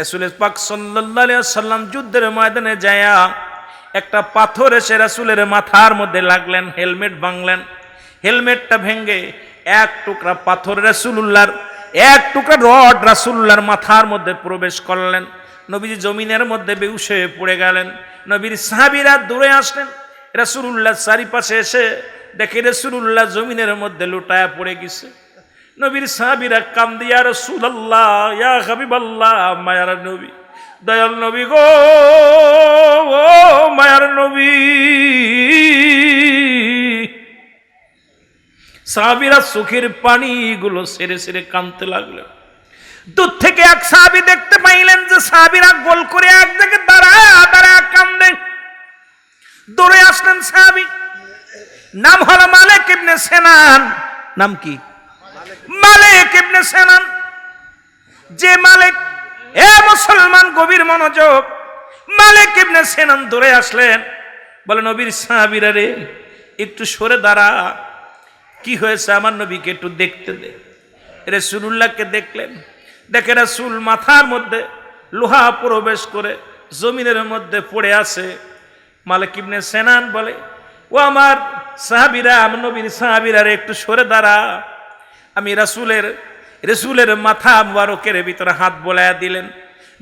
রাসুল পাক সাল্লাহ সাল্লাম যুদ্ধের ময়দানে যায়া একটা পাথর এসে রাসুলের মাথার মধ্যে লাগলেন, হেলমেট ভাঙলেন। হেলমেটটা ভেঙ্গে এক টুকরা পাথর রাসুলুল্লাহর, এক টুকরা রড রাসুল্লাহর মাথার মধ্যে প্রবেশ করলেন। নবীজি জমিনের মধ্যে বেউস হয়ে পড়ে গেলেন। নবীর সাহাবিরা দূরে আসলেন। রাসুলুল্লাহ চারিপাশে এসে দেখে রাসুলুল্লাহ জমিনের মধ্যে লুটায়া পড়ে গেছে। নবীর সাহাবিরা কান্দিয়া রসুল্লাহ ইয়া হাবিবাল্লাহ, মায়ার নবী, দয়াল নবী গো মায়ার নবী। সাহাবিরা চোখের পানিগুলো সেরে সেরে কানতে লাগল দূর থেকে এক সাহাবি দেখতে পাইলেন যে সাহাবিরা গোল করে এক জায়গায় দাঁড়া দাঁড়া কান্দে। দৌড়ে আসলেন সাহাবি। নাম হলো মালিক ইবনে সেনান। নাম কি? মালিক ইবনে সেনান। যে মালিক, এ মুসলমান গভীর মনোযোগ। মালিক ইবনে সেনান দৌড়ে আসলেন। বলে, নবীর সাহাবিরা রে, একটু সরে দাঁড়া। কি হয়েছে আমার নবীকে একটু দেখতে দে। রসুল্লাহকে দেখলেন। দেখে রাসুল মাথার মধ্যে লোহা প্রবেশ করে জমিনের মধ্যে পড়ে আছে। মালিক ইবনে সেনান বলে, ও আমার সাহাবিরা, আমার নবীর সাহাবিরা একটু সরে দাঁড়া। রাসুলের, রসুলের মাথা মুবারকের ভিতরে হাত বোলায়া দিলেন,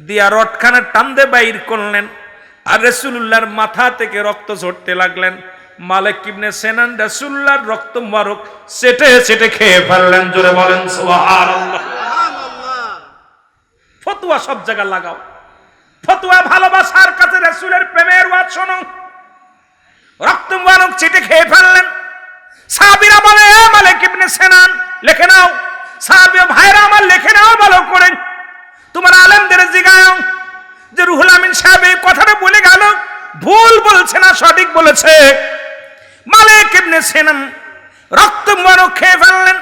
দিয়া রটখানা টান্দে বাইর করলেন, আর রসুল্লাহর মাথা থেকে রক্ত ঝরতে লাগলেন। মালিক ইবনে সেনান রসুল্লাহর রক্ত মুবারক সেটে সেটে খেয়ে ফেললেন, জোরে বলেন ফতুয়া সব জায়গা লাগাও। ফতুয়া ভালোবাসার কাছে রসুলের প্রেমের ওয়াজ শোনো। রক্ত মুবারক চেটে খেয়ে ফেললেন। সাবিরা বলে, "এ মালিক ইবনে সেনান লিখে নাও। সাহাবী ভাইরা আমার লেখে নাও, ভালো করে। তোমার আলেমদের জিগাও যে রুহুল আমিন সাহেব এই কথাটা বলে গেল, ভুল বলছে না, সঠিক বলেছে। মালিক ইবনে সেনান রক্ত মুবারক খেয়ে ফেললেন।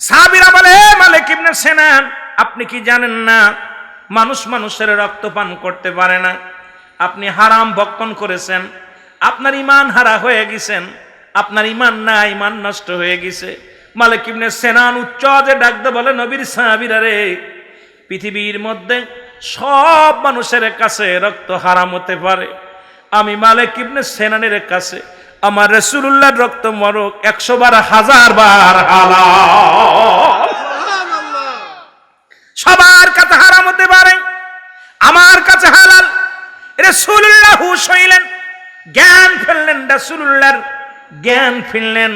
সাহাবীরা বলে, "এ মালিক ইবনে সেনান, আপনি কি জানেন না, মানুষ মানুষের রক্ত পান করতে পারে না। আপনি হারাম ভক্ষণ করেছেন। আপনার ইমান হারা হয়ে গেছেন। আপনার ইমান না, ইমান নষ্ট হয়ে গেছে। মালিক ইবনে সেনান উচ্চ যে ডাকতে বলে, নবীর সাহাবীরা রে, পৃথিবীর মধ্যে সব মানুষের কাছে রক্ত হারাম হতে পারে। আমি মালিক ইবনে সেনানের কাছে, আমার রসুল্লাহর রক্ত মরক একশো বার, হাজার বার সবার কাছে হারাম হতে পারে, আমার কাছে হালাল। রসুল্লাহ হুশ হইলেন, জ্ঞান ফেললেন রসুল্লাহর জ্ঞান ফিরলেন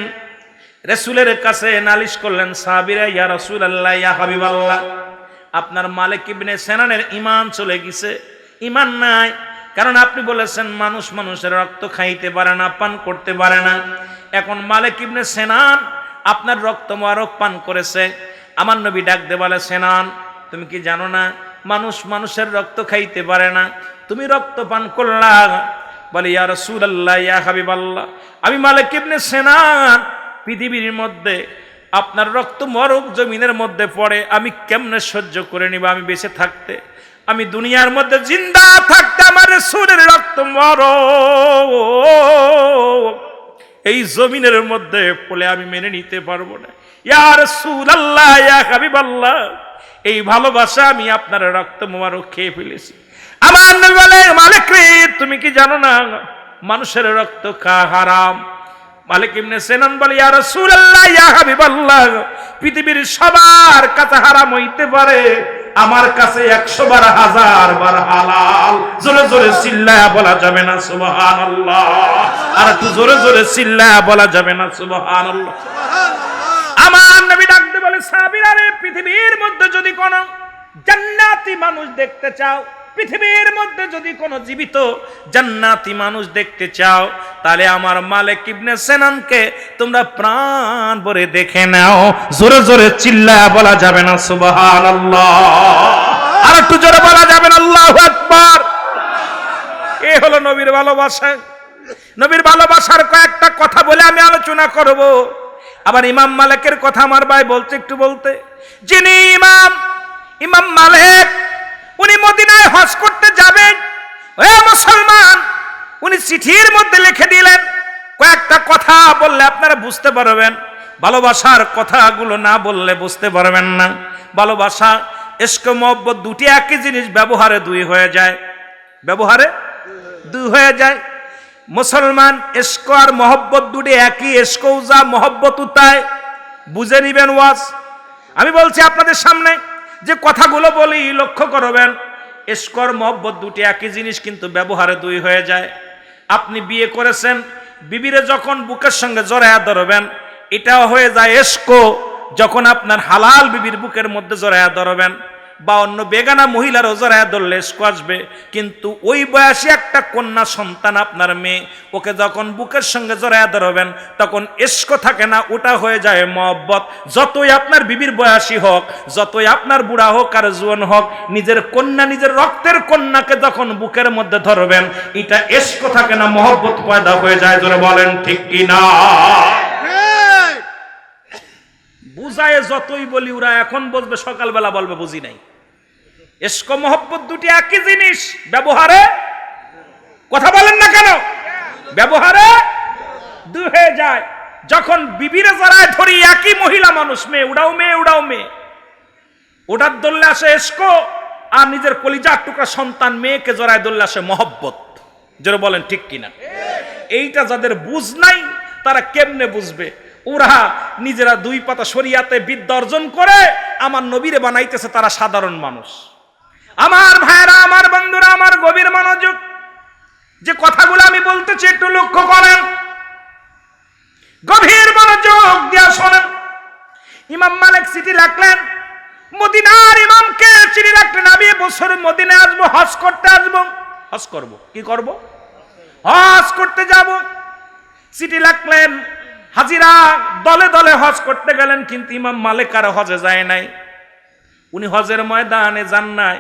রসুলের কাছে নালিশ করলেন, সাহাবিরা, ইয়া রসুল আল্লাহ ইয়া হাবিব আল্লাহ আপনার মালিক ইবনে সেনানের ইমান চলে গেছে। ইমান নাই, কারণ আপনি বলেছেন, মানুষ মানুষের রক্ত খাইতে পারে না, পান করতে পারে না। এখন মালিক ইবনে সেনান আপনার রক্ত মারক পান করেছে। আমার নবী ডাক দে বলে, সেনান, তুমি কি জানো না, মানুষ মানুষের রক্ত খাইতে পারে না, তুমি রক্ত পান করলা? বলে, ইয়া রসুল আল্লাহ ইয়া হাবিব আল্লাহ আমি মালিক ইবনে সেনান পৃথিবীর মধ্যে, আপনার রক্ত মরক, জমিনের মধ্যে পড়ে, আমি কেমনে সহ্য করে নিব আমি বেঁচে থাকতে? আমি দুনিয়ার মধ্যে জিন্দা থাকতে আমার সুরের রক্ত মর এই জমিনের মধ্যে পড়লে আমি মেনে নিতে পারব না। ইয়ার সুর আল্লাহ ইয়া আল্লাহ এই ভালোবাসা আমি আপনার রক্ত মোবারক খেয়ে ফেলেছি। আমার বলে, মালিক রে, তুমি কি জানো না? মানুষের রক্ত খা হারাম? মালিক ইবনে সেনান বলে ইয়া রাসূলুল্লাহ ইয়া হাবিবাল্লাহ পৃথিবীর সবার কাছে হারাম হইতে পারে। আমার কাছে একশো বার হাজার বার হালাল। জোরে জোরে চিল্লায়া বলা যাবে না সুবহানাল্লাহ। আর একটু জোরে জোরে চিল্লায়া বলা যাবে না সুবহানাল্লাহ। আমার নবী ডাকতে বলে সাহাবীরা রে পৃথিবীর মধ্যে যদি কোনো জান্নাতি মানুষ দেখতে চাও পৃথিবীর মধ্যে যদি কোনো জীবিত জান্নাতি মানুষ দেখতে চাও, তাহলে আমার মালিক ইবনে সেনানকে তোমরা প্রাণ ভরে দেখে নাও। জোরে জোরে চিল্লা বলা যাবে না, সুবহানাল্লাহ। আর একটু জোরে বলা যাবে না, আল্লাহু আকবার। এ হলো নবীর ভালোবাসা। নবীর ভালোবাসার কয়েকটা কথা বলে আমি আলোচনা করব। আবার ইমাম মালিকের কথা আমার ভাই বলছে, একটু বলতে। যিনি ইমাম ইমাম মালিক উনি মদিনায় হজ করতে যাবেন। এ মুসলমান, উনি চিঠির মধ্যে লিখে দিলেন। কয়েকটা কথা বললে আপনারা বুঝতে পারবেন। ভালোবাসার কথাগুলো না বললে বুঝতে পারবেন না। ভালোবাসা এস্ক মহব্বত দুটি একই জিনিস, ব্যবহারে দুই হয়ে যায়। ব্যবহারে দুই হয়ে যায়। মুসলমান এস্ক আর মহব্বত দুটি একই। এস্কৌজা মহব্বত উতায় বুঝে নিবেন ওয়াজ। আমি বলছি আপনাদের সামনে যে কথাগুলো বলি, লক্ষ্য করবেন, এস্কর মহব্বত দুটি একই জিনিস কিন্তু ব্যবহারে দুই হয়ে যায়। আপনি বিয়ে করেছেন, বিবিরে যখন বুকের সঙ্গে জড়ায়া ধরবেন, এটাও হয়ে যায় এস্কো, যখন আপনার হালাল বিবির বুকের মধ্যে জড়ায়া ধরবেন। বা অন্য বেগানা মহিলারও জড়ায়া ধরলে আসবে। কিন্তু ওই বয়সী একটা কন্যা সন্তান আপনার মেয়ে, ওকে যখন বুকের সঙ্গে জড়ায়া ধরবেন, তখন এস্কো থাকে না ওটা হয়ে যায় মহব্বত। যতই আপনার বিবির বয়সী হোক, যতই আপনার বুড়া হোক আর জুয়ান হোক, নিজের কন্যা নিজের রক্তের কন্যাকে যখন বুকের মধ্যে ধরবেন, এটা এস্কো থাকে না, মহব্বত পয়দা হয়ে যায় ধরে বলেন ঠিক কি না বুঝায় যতই বলি, ওরা এখন বলবে, সকালবেলা বলবে, বুঝি নাই। এস্ক মহব্বত দুটি একই জিনিস, ব্যবহারে কথা বলেন না কেন? ব্যবহারে দুই হয়ে যায়। যখন বিবিরে জড়ায় ধরি, একই মহিলা মানুষ, মেয়ে, উড়াও মেয়ে উড়াও মেয়ে। ওটার দোল্লে আসে এস্কো আর নিজের কলিজার টুকরা সন্তান মেয়েকে জড়ায় দোল্লে আসে মহব্বত। যেটা বলেন ঠিক কিনা? এইটা যাদের বুঝ নাই, তারা কেমনে বুঝবে? ওরা নিজেরা দুই পাতা শরিয়াতে বিদ্যা অর্জন করে আমার নবীরে বানাইতেছে তারা সাধারণ মানুষ। আমার ভাইরা, আমার বন্ধুরা, আমার গভীর মনোযোগ, যে কথাগুলো আমি বলতেছি একটু লক্ষ্য করেন। গভীর মনোযোগ দিয়া শোনেন। ইমাম মালিক সিটি রাখলেন। মদিনার ইমামকে চিঠি রাখলেন, আমি বছর মদিনায় আসব, হজ করতে আসব। হজ করব? কি করব? হজ করতে যাব। চিঠি রাখলেন। হাজিরা দলে দলে হজ করতে গেলেন, কিন্তু ইমাম মালিক আর হজে যায় নাই। উনি হজের ময়দানে যান নাই।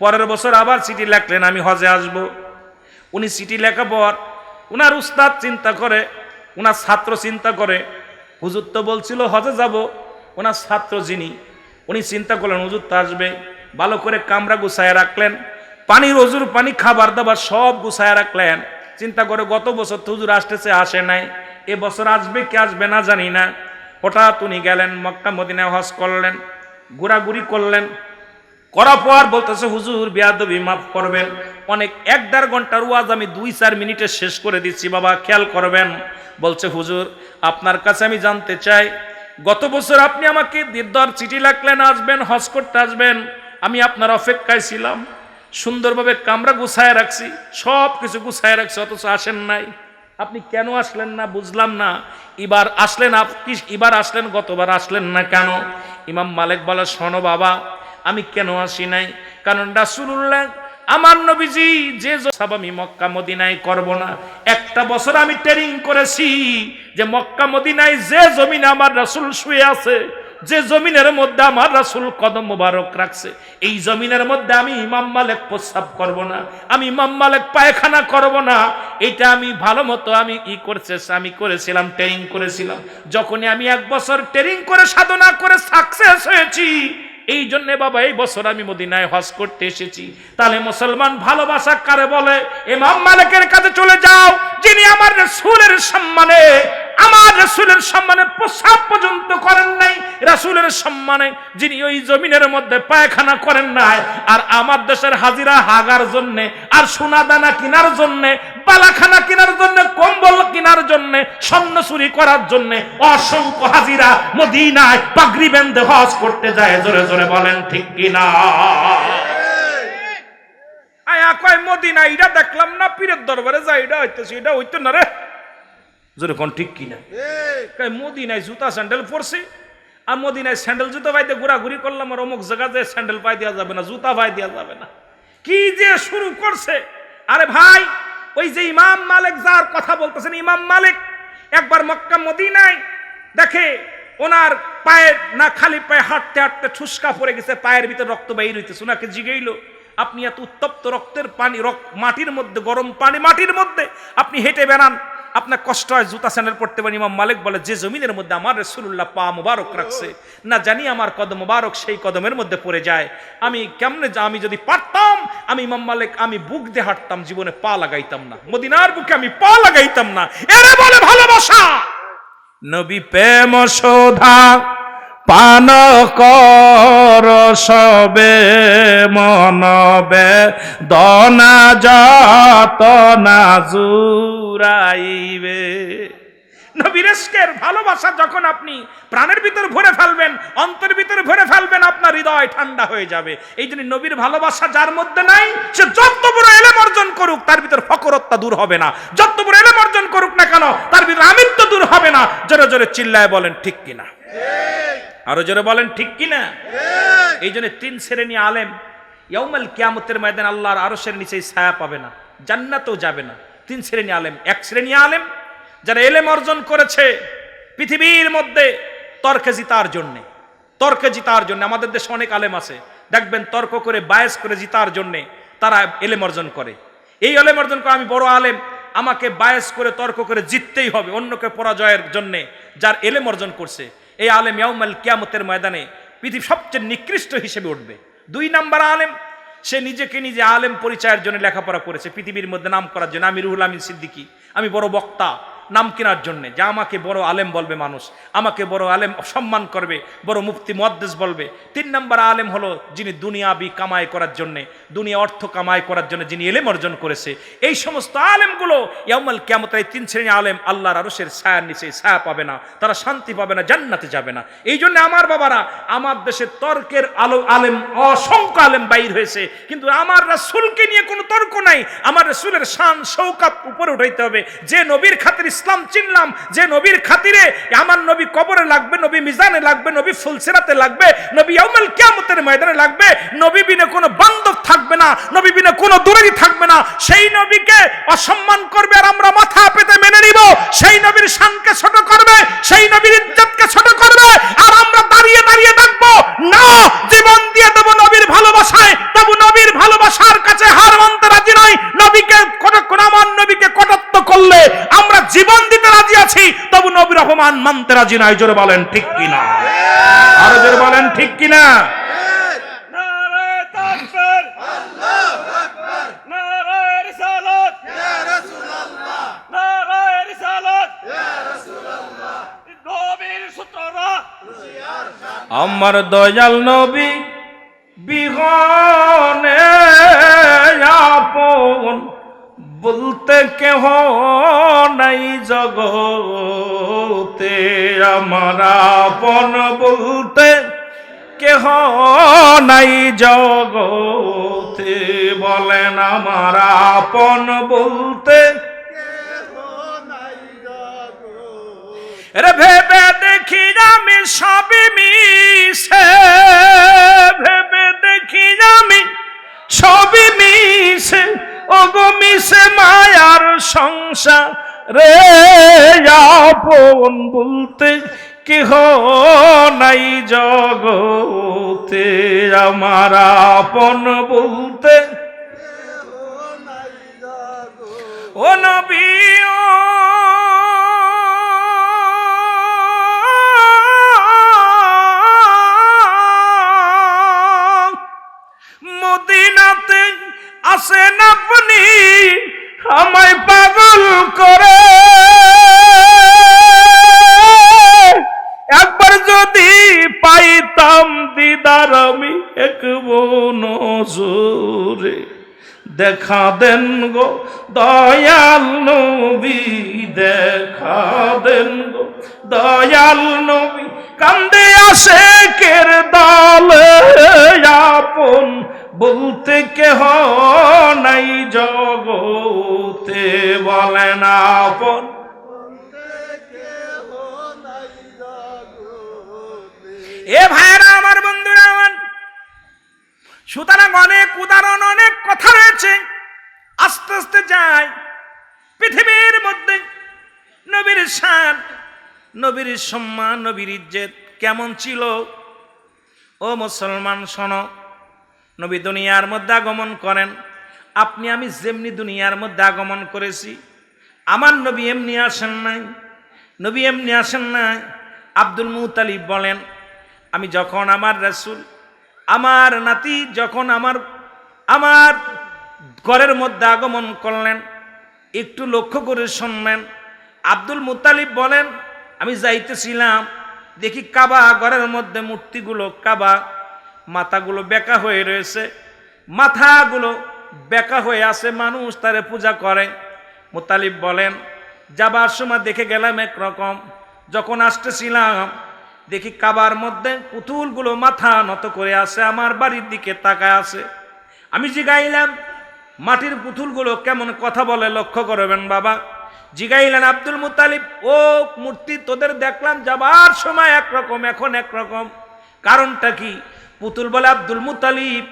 পরের বছর আবার চিঠি লেখলেন, আমি হজে আসব। উনি চিঠি লেখা পর উনার উস্তাদ চিন্তা করে, উনার ছাত্র চিন্তা করে, হুজুর তো বলছিল হজে যাব ওনার ছাত্র যিনি, উনি চিন্তা করলেন, হুজুর তো আসবে। ভালো করে কামরা গুছায় রাখলেন, পানির হজুর পানি, খাবার দাবার সব গুছায় রাখলেন। চিন্তা করে গত বছর তো হুজুর আসতেছে, আসে নাই। এ বছর আসবে, কি আসবে না জানি না। হঠাৎ উনি গেলেন, মক্কা মদিনায় হজ করলেন, ঘোরাঘুরি করলেন। করার পর বলতেছে, হুজুর, বিয়াদবি মাফ করবেন। অনেক, এক দেড় ঘণ্টার ওয়াজ আমি দুই চার মিনিটে শেষ করে দিচ্ছি, বাবা, খেয়াল করবেন। বলছে, হুজুর, আপনার কাছে আমি জানতে চাই, গত বছর আপনি আমাকে দিরদর চিঠি লাগলেন আসবেন, হজ করতে আসবেন। আমি আপনার অপেক্ষায় ছিলাম। সুন্দরভাবে কামরা গুছায় রাখছি সব কিছু গুছায় রাখছি, অথচ আসেন নাই। আপনি কেন আসলেন না বুঝলাম না। এবার আসলেন আপনি এবার আসলেন, গতবার আসলেন না কেন? ইমাম মালিক বলে, শোনো বাবা, আমি কেন আসি নাই? কারণ রাসুল্লাহ আমার নবীজি যে সব আমি মক্কা মদিনায় করব না। একটা বছর আমি ট্রেনিং করেছি যে মক্কা মদিনায় যে জমিনে আমার রাসুল শুয়ে আছে যে জমিনের মধ্যে আমার রাসুল কদম মোবারক রাখছে, এই জমিনের মধ্যে আমি ইমাম মালেক প্রস্রাব করব না, আমি ইমাম মালিক পায়খানা করব না। এটা আমি ভালো মতো আমি ই করছে, আমি করেছিলাম ট্রেনিং করেছিলাম। যখনই আমি এক বছর ট্রেনিং করে, সাধনা করে সাকসেস হয়েছি, এই জন্যে বাবা, এই বছর আমি মদিনায় হজ করতে এসেছি। তাহলে মুসলমান ভালোবাসা কারে বলে? ইমাম মালিকের কাছে চলে যাও, যিনি আমার রসুলের সম্মানে আমার রসুলের সম্মানে প্রসাব পর্যন্ত করেন নাই। রাসুলের সম্মানে যিনি ওই জমিনের মধ্যে পায়খানা করেন নাই, আর আমার দেশের হাজিরা হাগার জন্য, আর সোনা দানা কেনার জন্য, বালাখানা কেনার জন্য, কম্বল কেনার জন্য, স্বর্ণ চুরি করার জন্য অসংখ্য হাজিরা মদিনায় পাগড়ি বেঁধে হজ করতে যায়। জোরে জোরে বলেন, ঠিক কিনা? আয়া কয় মদিনা এটা দেখলাম না, পীরের দরবারে যাই এটা হইতেছে এটা হইতো না রে। জোরে কোন ঠিক কিনা? মদিনায় জুতা স্যান্ডেল পরছি আর মদিনায় স্যান্ডেল জুতা পাইতে ঘোরাঘুরি করলাম আর অমুক জায়গাতে স্যান্ডেল পাই দেওয়া যাবে না জুতা পাই দেওয়া যাবে না। কি যে শুরু করছে? আরে ভাই ওই যে ইমাম মালিক যার কথা বলতেছেন ইমাম মালিক একবার মক্কা মদিনায় দেখে ওনার পায়ের না খালি পায়ে হাঁটতে হাঁটতে ঠুসকা পড়ে গেছে পায়ের ভিতরে রক্ত বাইর হইতেছে ওনাকে জিগেইল আপনি এত উত্তপ্ত রক্তের পানি রক্ত মাটির মধ্যে গরম পানি মাটির মধ্যে আপনি হেঁটে বেড়ান আপনার কষ্ট হয়, জুতা স্যান্ডেল পড়তে পারেন ইমাম মালিক বলে, যে জমিনের মধ্যে আমার রসুল্লাহ পা মুবারক রাখছে, না জানি আমার কদম মুবারক সেই কদমের মধ্যে পড়ে যায়। আমি কেমনে আমি যদি পারতাম, আমি ইমাম মালিক, আমি বুক দিয়ে হাঁটতাম, জীবনে পা লাগাইতাম না। মদিনার বুকে আমি পা লাগাইতাম না। এরা বলে ভালোবাসা! নবী প্রেম শোধা পান কর সবে মনবে দনা যত না জুরাইবে নবীরেশকের ভালোবাসা যখন আপনি প্রাণের ভিতর ভরে ফেলবেন অন্তর ভিতর ভরে ফেলবেন, আপনার হৃদয় ঠান্ডা হয়ে যাবে। এই জন্য নবীর ভালোবাসা যার মধ্যে নাই, সে যত বড় এলেম অর্জন করুক, তার ভিতর ফকরত্তা দূর হবে না। যত বড় এলেম অর্জন করুক না কেন, তার ভিতর আমিত্ব দূর হবে না। জোরে জোরে চিল্লায় বলেন, ঠিক কিনা? আরও জোরে বলেন, ঠিক কিনা? এই জন্য তিন শ্রেণি আলেম, ইয়াউমাল কিয়ামতের ময়দান আল্লাহর আরশের নিচে ছায়া পাবে না, জান্নাতেও যাবে না। তিন শ্রেণি আলেম, এক শ্রেণি আলেম যারা এলেম অর্জন করেছে পৃথিবীর মধ্যে, তর্কে জিতার জন্যে। তর্কে জিতার জন্য, আমাদের দেশে অনেক আলেম আছে। দেখবেন, তর্ক করে, বায়াস করে জিতার জন্যে তারা এলেম অর্জন করে। এই এলেম অর্জন করে আমি বড় আলেম, আমাকে বায়াস করে, তর্ক করে জিততেই হবে অন্যকে পরাজয়ের জন্যে যার এলেম অর্জন করছে। এই আলেম ইয়াউমাল কিয়ামতের ময়দানে পৃথিবী সবচেয়ে নিকৃষ্ট হিসেবে উঠবে। দুই নাম্বার আলেম, সে নিজেকে নিজে আলেম পরিচয়ের জন্য লেখাপড়া করেছে। পৃথিবীর মধ্যে নাম করার জন্য। আমি রুহুল আমিন সিদ্দিকী, আমি বড় বক্তা। নাম কেনার জন্য। যা আমাকে বড় আলেম বলবে মানুষ, আমাকে বড় আলেম সম্মান করবে, বড় মুফতি মদ্দেশ বলবে। তিন নম্বর আলেম হলো যিনি দুনিয়াবি কামাই করার জন্য, দুনিয়া অর্থ কামাই করার জন্য যিনি এলেম অর্জন করেছে। এই সমস্ত আলেমগুলো ইয়ামাল কেমত এই তিন শ্রেণি আলেম আল্লাহর আরশের ছায়ার নিচে ছায়া পাবে না, তারা শান্তি পাবে না, জান্নাতে যাবে না। এই জন্য আমার বাবারা, আমার দেশে তর্কের আলো আলেম, অসংখ্য আলেম বাইর হয়েছে, কিন্তু আমার রাসূলকে নিয়ে কোনো তর্ক নাই। আমার রাসুলের শান, শৌকাত উপরে উঠাইতে হবে। যে নবীর খাতির ইসলাম চিনলাম যে নবীর খাতিরে আমার নবী কবরে লাগবে, নবী মিজানে লাগবে, নবী ফুলসেরাতে লাগবে, নবী ইয়াউমাল কিয়ামতের ময়দানে লাগবে, নবী বিনে কোনো বান্ধব থাকবে না, নবী বিনে কোনো দূরেই থাকবে না। সেই নবীকে অসম্মান করবে আর আমরা মাথা পেতে মেনে নিব। সেই নবীর শানকে ছোট করবে, সেই নবীর ইজ্জতকে ছোট করবে আর আমরা দাঁড়িয়ে দাঁড়িয়ে দেখব, না, জীবন দিয়ে দেবো নবীর ভালোবাসায়, তবু নবীর ভালোবাসার কাছে হার মানতে রাজি নয় নবীকে কোন আমার নবীকে কটাত্ত করলে আমরা জীবন দিতে রাজি আছি তবু নবীর অপমান মানতে রাজি নয় জোরে বলেন ঠিক কিনা? আরও জোরে বলেন ঠিক কিনা? আমার দয়াল নবী বিহনে আপন বলতে কেহ নাই জগতে, আমার আপন বলতে কেহ নাই জগতে, বলেন আমার আপন বলতে রে ভেবে দেখি আমি সবই মিশে, ভেবে দেখি আমি সবই মিশে। ওগো মিশে মায়ার সংসার রে আপন বলতে কেহ নাই জগতে। আমার আপন বলতে ও নবী দেখা দেন গো দয়াল নবী দেখা দেন গো। দয়াল নবী কান্দে আসে কের দল আপন বলতে কেহ নাই জগতে বলেন আপন। এ ভাইরা আমার বন্ধুরা আমার সুতরাং অনেক উদাহরণ, অনেক কথা রয়েছে। আস্তে আস্তে যায় পৃথিবীর মধ্যে নবীর শান, নবীর সম্মান, নবীর ইজ্জত কেমন ছিল? ও মুসলমান, শোনো, নবী দুনিয়ার মধ্যে আগমন করেন। আপনি, আমি যেমনি দুনিয়ার মধ্যে আগমন করেছি, আমার নবী এমনি আসেন নাই, নবী এমনি আসেন নাই। আব্দুল মুতালিব বলেন, আমি যখন আমার রাসূল আমার নাতি যখন আমার আমার ঘরের মধ্যে আগমন করলেন, একটু লক্ষ্য করে শুনলেন, আব্দুল মুতালিব বলেন, আমি যাইতেছিলাম, দেখি কাবা, ঘরের মধ্যে মূর্তিগুলো, কাবা মাথাগুলো বেঁকা হয়ে রয়েছে, মাথাগুলো বেঁকা হয়ে আছে, মানুষ তারে পূজা করে। মোতালিব বলেন, যাবার সময় দেখে গেলাম একরকম, যখন আসতেছিলাম দেখি কাবার মধ্যে পুতুলগুলো মাথা নত করে আছে, আমার বাড়ির দিকে তাকায় আছে। আমি জিগাইলাম, মাটির পুতুলগুলো কেমন কথা বলে, লক্ষ্য করবেন বাবা। জিগাইলেন, আব্দুল মুতালিব, ও মূর্তি তোদের দেখলাম, যাবার সময় একরকম, এখন একরকম। কারণটা কি? পুতুল বলে, আব্দুল মুতালিব,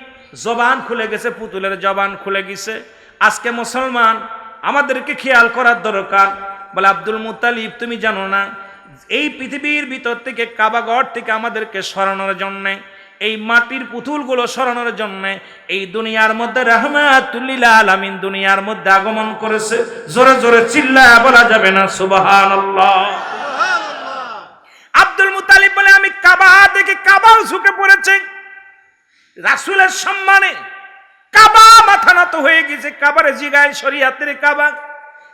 জবান খুলে গেছে, পুতুলের জবান খুলে গেছে। আজকে মুসলমান, আমাদেরকে খেয়াল করার দরকার। বলে, আব্দুল মুতালিব, তুমি জানো না এই পৃথিবীর ভিতর থেকে কাবাগর থেকে আমাদেরকে সরানোর জন্যে এই মাটির পুতুলগুলো সরানোর জন্য এই দুনিয়ার মধ্যে রহমাতুল্লিল আলামিন দুনিয়ার মধ্যে আগমন করেছে। জোরে জোরে চিল্লায় বলা যাবে না সুবহানাল্লাহ। আব্দুল মুতালিব বলে আমি কাবা দেখে কাবাও ঝুঁকে পড়েছে। রাসূলের সম্মানে কাবা মাথা নত হয়ে গেছে। কাবারে জিগায় শরিয়াতের কাবা।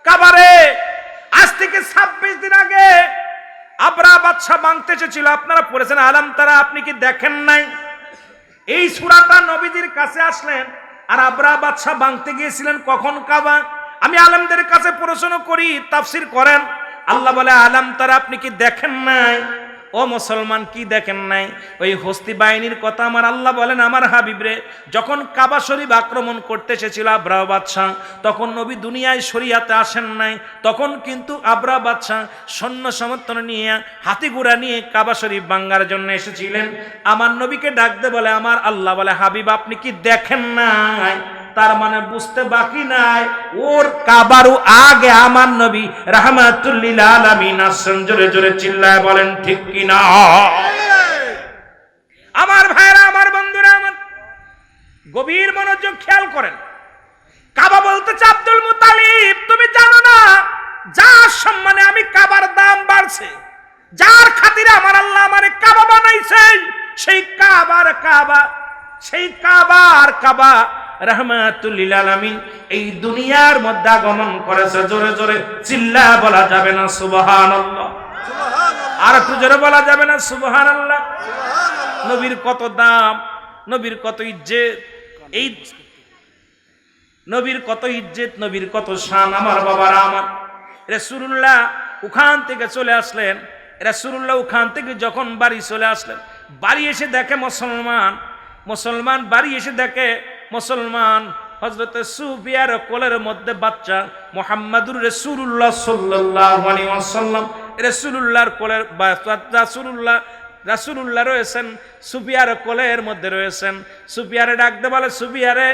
কাবারে আজ থেকে ছাব্বিশ দিন আগে আবরা বাদশাহ মানতে এসেছিল আপনারা পড়েছেন, আলাম তারা আপনি কি দেখেন নাই? এই সুরাটা নবীদের কাছে আসলেন, আর আবরা বাদশাহ মানতে গিয়েছিলেন কখন কাবা? আমি আলমদের কাছে প্রশ্ন করি, তাফসির করেন। আল্লাহ বলে, আলাম তারা আপনি কি দেখেন নাই? ও মুসলমান, কি দেখেন নাই? ওই হস্তি বাহিনীর কথা আমার আল্লাহ বলেন, আমার হাবিবরে, যখন কাবা শরীফ আক্রমণ করতে এসেছিল আব্রাহ বাদশাহ, তখন নবী দুনিয়ায় শরিয়াতে আসেন নাই। তখন কিন্তু আব্রাহ বাদশাহ সৈন্য সমর্থন নিয়ে, হাতি নিয়ে কাবা শরীফ বাঙ্গার জন্য এসেছিলেন। আমার নবীকে ডাকতে বলে, আমার আল্লাহ বলে, হাবিব, আপনি কি দেখেন নাই? তার মানে বুঝতে বাকি নাই। ওর কাবারু আগে আমার নবী রাহমাতুল্লিল জোরে জোরে চিল্লায় বলেন, ঠিক কি না আমার ভাইরা, আমার বন্ধুরা, আমার গভীর মনোযোগ খেয়াল করেন। কাবা বলতেছে আব্দুল মুতালিব, তুমি জানো না, যার সম্মানে আমি কাবার দাম বাড়ছে, যার খাতিরে আমার আল্লাহ আমারে কাবা বানাইছে, সেই কাবার কাবা, সেই কাবার কাবা রহমাতুল্লিল আলামিন এই দুনিয়ার মধ্যে আগমন করেছে জোরে জোরে চিল্লা বলা যাবে না সুবহানাল্লাহ। আর একটু জোরে বলা যাবে না সুবহানাল্লাহ। নবীর কত দাম নবীর কত ইজ্জত এই নবীর কত ইজ্জত নবীর কত শান আমার বাবারা আমার। রেসুরুল্লাহ ওখান থেকে চলে আসলেন রেসুরুল্লাহ ওখান থেকে যখন বাড়ি চলে আসলেন বাড়ি এসে দেখে মুসলমান মুসলমান বাড়ি এসে দেখে মুসলমান হজরত সুফিয়ার কোলের মধ্যে বাচ্চা মোহাম্মদুর রসুল্লাহ সাল্লাহ সাল্লাম রসুল্লাহর কোলের রাসুল্লাহ রাসুল্লাহ রয়েছেন, সুফিয়ার কোলের মধ্যে রয়েছেন। সুফিয়ারে ডাকতে বলে, সুফিয়ারে,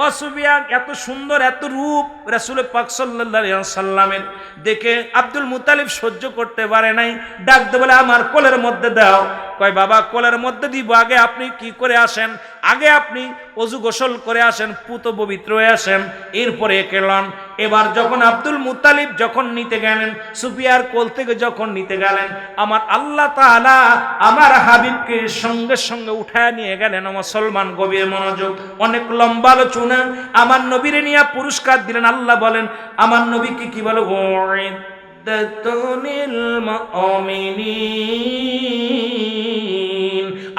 ও সুফিয়ান এত সুন্দর, এত রূপ রাসুল পাক সাল্লামের দেখে আব্দুল মুতালিব সহ্য করতে পারে নাই। ডাকতে বলে, আমার কোলের মধ্যে দাও। কয়, বাবা, কোলের মধ্যে দিব। আগে আপনি কি করে আসেন? আগে আপনি অজু গোসল করে আসেন, পুত পবিত্র হয়ে আসেন, এরপরে কেলন এবার যখন আব্দুল মুতালিব যখন নিতে গেলেন, সুফিয়ার কোল থেকে যখন নিতে গেলেন, আমার আল্লাহ তাআলা আমার হাবিবকে সঙ্গে সঙ্গে উঠায় নিয়ে গেলেন। মুসলমান গভীর মনোযোগ, অনেক লম্বা আলোচনা। আমার নবীরে নিয়ে পুরস্কার দিলেন। আল্লাহ বলেন, আমার নবীকে কি বলে?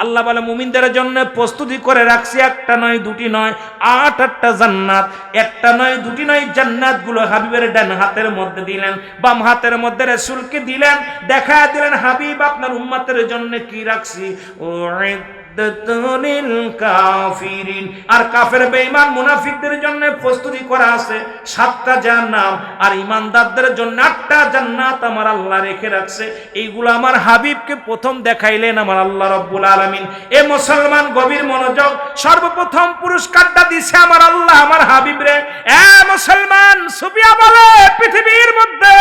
আল্লাহ বলে, মুমিনদের জন্য প্রস্তুতি করে রাখছি, একটা নয়, দুটি নয়, আট, আটটা জান্নাত। একটা নয়, দুটি নয় জান্নাতগুলো হাবিবের ডান হাতের মধ্যে দিলেন, বাম হাতের মধ্যে রসুলকে দিলেন দেখা দিলেন, হাবিব, আপনার উম্মাতের জন্য কি রাখছি? ও কাফিরিন। আর কাফের, বেঈমান, মুনাফিকদের জন্য প্রস্তুতি করা আছে সাতটা জান্নাত আর ইমানদারদের জন্য আটটা জান্নাত আমার আল্লাহ রেখে রাখছে। এইগুলো আমার হাবিবকে প্রথম দেখাইলেন আমার আল্লাহ রব্বুল আলামিন। এ মুসলমান গভীর মনোযোগ, সর্বপ্রথম পুরস্কারটা দিছে আমার আল্লাহ, আমার হাবিব রে। এ মুসলমান, সুফিয়া বলে পৃথিবীর মধ্যে,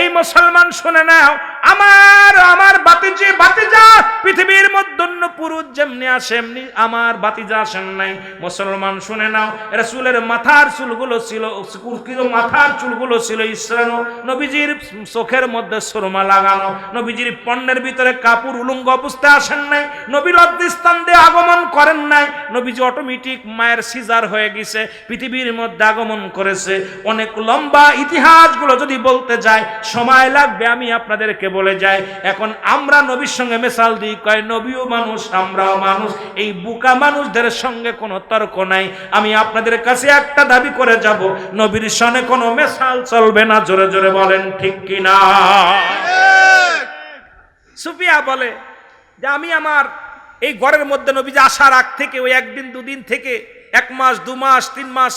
এই মুসলমান শুনে নাও আমার আমার বাতিজি, বাতিজা, পৃথিবীর মধ্যে পুরুষ যেমনি আসে এমনি আমার বাতিজা আসেন নাই। মুসলমান শুনে নাও, রাসূলের মাথার চুলগুলো ছিল, কুরকির মাথার চুলগুলো ছিল ইসরানো। নবীজির চোখের মধ্যে সুরমা লাগানো, নবীজির পণ্যের ভিতরে কাপড় উলঙ্গ অবস্থায় আসেন নাই, নবীর অদৃস্থান দিয়ে আগমন করেন নাই। নবীজি অটোমেটিক মায়ের সিজার হয়ে গেছে, পৃথিবীর মধ্যে আগমন করেছে। অনেক লম্বা ইতিহাসগুলো যদি বলতে যায়, সময় লাগবে, আমি আপনাদেরকে বলে যায়, এখন আমরা নবীর সঙ্গে মেশাল দিই। কয়, নবীও মানুষ, আমরাও মানুষ। এই বুকা মানুষদের সঙ্গে কোনো তর্ক নাই। আমি আপনাদের কাছে একটা দাবি করে যাব। নবীর সনে কোনো মেশাল চলবে না। জোরে জোরে বলেন, ঠিক কিনা? সুফিয়া বলে যে, আমি আমার এই ঘরের মধ্যে নবীজি আসার আগ থেকে ওই একদিন, দুদিন থেকে এক মাস, দু মাস, তিন মাস